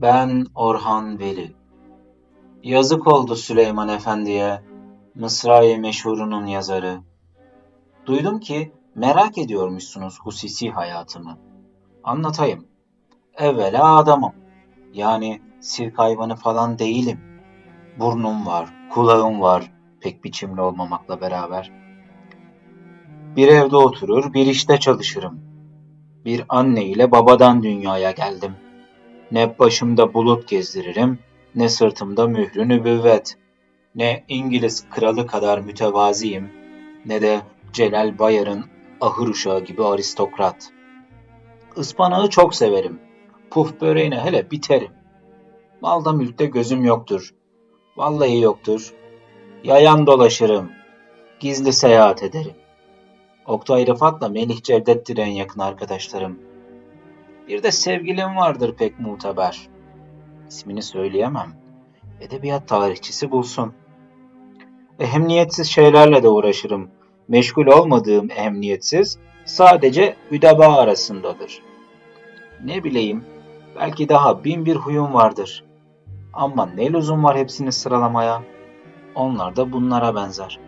Ben Orhan Veli. Yazık oldu Süleyman Efendi'ye, Mısra-i Meşhur'unun yazarı. Duydum ki merak ediyormuşsunuz hususi hayatımı. Anlatayım. Evvela adamım. Yani sirk hayvanı falan değilim. Burnum var, kulağım var, pek biçimli olmamakla beraber. Bir evde oturur, bir işte çalışırım. Bir anne ile babadan dünyaya geldim. Ne başımda bulut gezdiririm, ne sırtımda mührü nübüvvet. Ne İngiliz kralı kadar mütevaziyim, ne de Celal Bayar'ın ahır uşağı gibi aristokrat. Ispanağı çok severim. Puf böreğine hele biterim. Malda mülkte gözüm yoktur. Vallahi yoktur. Yayan dolaşırım. Gizli seyahat ederim. Oktay Rıfat'la Melih Cevdet'tir en yakın arkadaşlarım. Bir de sevgilim vardır pek muteber. İsmini söyleyemem. Edebiyat tarihçisi bulsun. Ehemniyetsiz şeylerle de uğraşırım. Meşgul olmadığım ehemniyetsiz sadece üdeba arasındadır. Ne bileyim, belki daha bin bir huyum vardır. Ama ne lüzum var hepsini sıralamaya? Onlar da bunlara benzer.